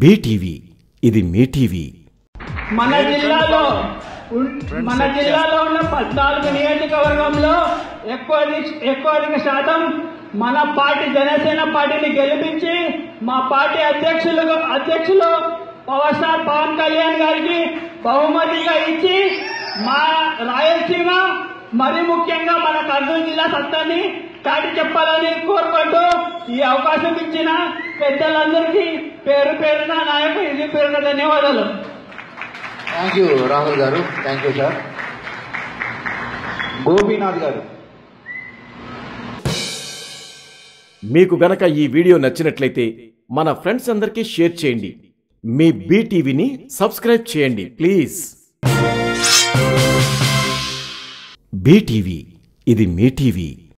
BTV ఇది మీ TV. మన జిల్లాలో మన జిల్లాలో ఉన్న పద్నాలుగు నియోజకవర్గంలో ఎక్కువ ఎక్కువ అధిక శాతం మన పార్టీ జనసేన పార్టీని గెలిపించి మా పార్టీ అధ్యక్షులు అధ్యక్షులు పవర్ స్టార్ పవన్ కళ్యాణ్ గారికి బహుమతిగా ఇచ్చి మా రాయలసీమ మరి ముఖ్యంగా మన కర్నూలు జిల్లా సత్తాన్ని చాటి చెప్పాలని కోరుకుంటూ ఈ అవకాశం ఇచ్చిన పెద్దలందరికీ పేరు పేరున నా యొక్క ఇది పేరున ధన్యవాదాలు. థ్యాంక్ యూ రాహుల్ గారు. థ్యాంక్ యూ సార్ గోపీనాథ్ గారు. మీకు గనక ఈ వీడియో నచ్చినట్లయితే మన ఫ్రెండ్స్ అందరికీ షేర్ చేయండి. మీ బీటీవీని సబ్స్క్రైబ్ చేయండి ప్లీజ్. బీటీవీ ఇది మీ టీవీ.